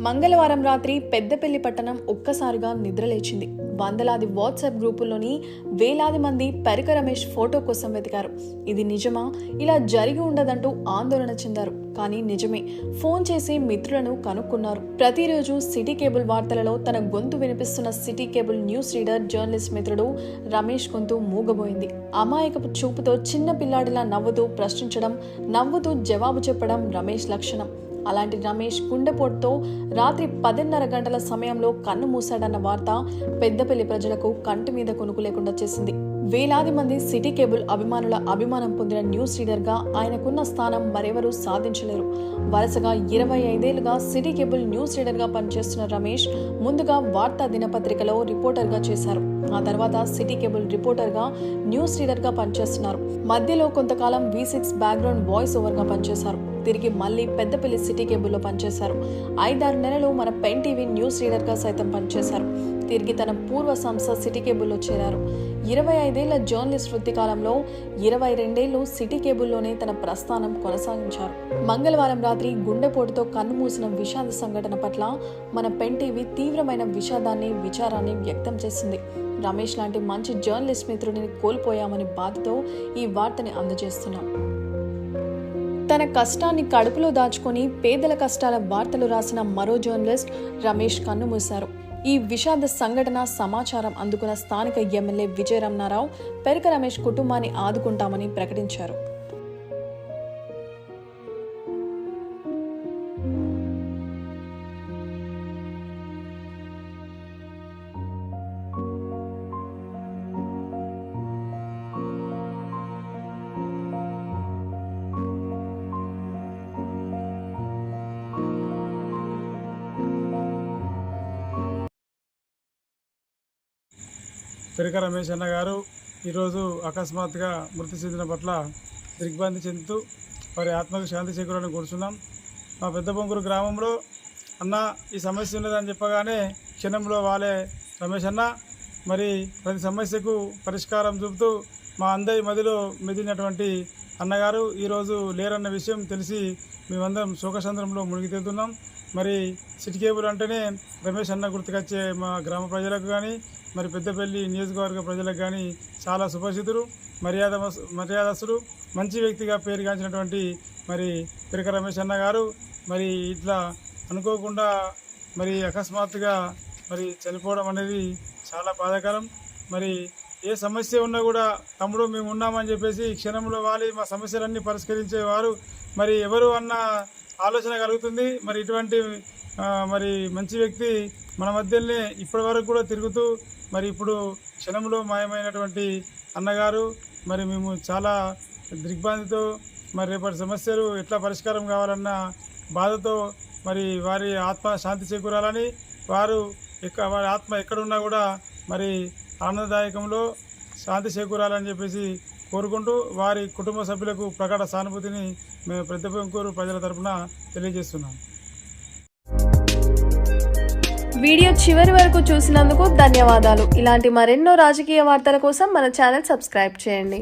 మంగళవారం రాత్రి పెద్దపల్లి పట్టణం ఒక్కసారిగా నిద్రలేచింది వందలాది వాట్సాప్ గ్రూపుల్లోని వేలాది మంది పెరక రమేష్ ఫోటో కోసం వెతికారు. ఇది నిజమా? ఇలా జరిగి ఉండదంటూ ఆందోళన చెందారు. కానీ నిజమే ఫోన్ చేసి మిత్రులను కనుక్కున్నారు. ప్రతిరోజు సిటీ కేబుల్ వార్తలలో తన గొంతు వినిపిస్తున్న city cable news reader journalist మిత్రుడు రమేష్ గొంతు మూగబోయింది. అమాయకపు చూపుతో చిన్న పిల్లాడిలా నవ్వుతూ ప్రశ్నించడం నవ్వుతూ జవాబు చెప్పడం రమేష్ లక్షణం. అలాంటి రమేష్ గుండెపోటుతో రాత్రి పదిన్నర గంటల సమయంలో కన్ను మూశాడన్న వార్త పెద్దపల్లి ప్రజలకు కంటి మీద కొనుకు లేకుండా చేసింది. వేలాది మంది సిటీ కేబుల్ అభిమానుల అభిమానం పొందిన న్యూస్ రీడర్గా ఆయనకున్న స్థానం మరెవరూ సాధించలేరు. వరుసగా ఇరవై ఐదేళ్ళుగా సిటీ కేబుల్ న్యూస్ రీడర్గా పనిచేస్తున్న రమేష్ ముందుగా వార్తా దినపత్రికలో రిపోర్టర్గా చేశారు. ఆ తర్వాత సిటీ కేబుల్ రిపోర్టర్గా న్యూస్ రీడర్గా పనిచేస్తున్నారు. మధ్యలో కొంతకాలం వి సిక్స్ బ్యాక్గ్రౌండ్ వాయిస్ ఓవర్గా పనిచేశారు. తిరిగి మళ్ళీ పెద్దపల్లి సిటీ కేబుల్లో పనిచేశారు. ఐదారు నెలలు మన పెన్ టీవీ న్యూస్ రీడర్గా సైతం పనిచేశారు. తిరిగి తన పూర్వ సంస్థ సిటీ కేబుల్లో చేరారు. ఇరవై ఐదేళ్ళ జర్నలిస్ట్ వృత్తి కాలంలో ఇరవై రెండేళ్ళు సిటీ కేబుల్లోనే తన ప్రస్థానం కొనసాగించారు. మంగళవారం రాత్రి గుండెపోటుతో కన్నుమూసిన విషాద సంఘటన పట్ల మన పెన్ టీవీ తీవ్రమైన విషాదాన్ని విచారాన్ని వ్యక్తం చేసింది. రమేష్ లాంటి మంచి జర్నలిస్ట్ మిత్రుడిని కోల్పోయామని బాధతో ఈ వార్తని అందజేస్తున్నాం. తన కష్టాన్ని కడుపులో దాచుకొని పేదల కష్టాల వార్తలు రాసిన మరో జర్నలిస్ట్ రమేష్ కన్నుమూశారు. ఈ విషాద సంఘటన సమాచారం అందుకున్న స్థానిక ఎమ్మెల్యే విజయ రమణారావు పెరక రమేష్ కుటుంబాన్ని ఆదుకుంటామని ప్రకటించారు. పెరిక రమేష్ అన్న గారు ఈరోజు అకస్మాత్తుగా మృతి చెందిన పట్ల దిగ్భ్రాంతి చెందుతూ వారి ఆత్మకు శాంతి చేకూరని కూర్చున్నాం. మా పెద్ద బొంగురు గ్రామంలో అన్న ఈ సమస్య ఉన్నదని చెప్పగానే క్షణంలో వాలే రమేష్ అన్న. మరి ప్రతి సమస్యకు పరిష్కారం చూపుతూ మా అందరి మదిలో మెదిలినటువంటి అన్నగారు ఈరోజు లేరన్న విషయం తెలిసి మేమందరం శోకసంద్రంలో మునిగి తేలుతున్నాం మరి సిటీ కేబుల్ అంటేనే రమేష్ అన్న గుర్తుకొచ్చే మా గ్రామ ప్రజలకు కానీ మరి పెద్దపల్లి నియోజకవర్గ ప్రజలకు కానీ చాలా సుపరిచితులు మర్యాద మర్యాదస్తులు మంచి వ్యక్తిగా పేరుగాంచినటువంటి మరి పిరక రమేష్ అన్న గారు. మరి ఇట్లా అనుకోకుండా మరి అకస్మాత్తుగా మరి చనిపోవడం అనేది చాలా బాధాకరం. మరి ఏ సమస్య ఉన్నా కూడా తమ్ముడు మేము ఉన్నామని చెప్పేసి క్షణంలో వాలి మా సమస్యలన్నీ పరిష్కరించేవారు. మరి ఎవరు అన్న ఆలోచన కలుగుతుంది. మరి ఇటువంటి మరి మంచి వ్యక్తి మన మధ్యనే ఇప్పటి వరకు కూడా తిరుగుతూ మరి ఇప్పుడు క్షణంలో మాయమైనటువంటి అన్నగారు మరి మేము చాలా దిగ్భ్రాంతితో మరి రేపటి సమస్యలు ఎట్లా పరిష్కారం కావాలన్న బాధతో మరి వారి ఆత్మ శాంతి చేకూరాలని వారు ఎక్క వారి ఆత్మ ఎక్కడున్నా కూడా మరి ఆనందదాయకంలో శాంతి చేకూరాలని చెప్పేసి కోరుకుంటూ వారి కుటుంబ సభ్యులకు ప్రగాఢ సానుభూతిని మేము పెద్ద పెంకూరు ప్రజల తరపున తెలియజేస్తున్నాం. వీడియో చివరి వరకు చూసినందుకు ధన్యవాదాలు. ఇలాంటి మరెన్నో రాజకీయ వార్తల కోసం మన ఛానల్ సబ్స్క్రైబ్ చేయండి.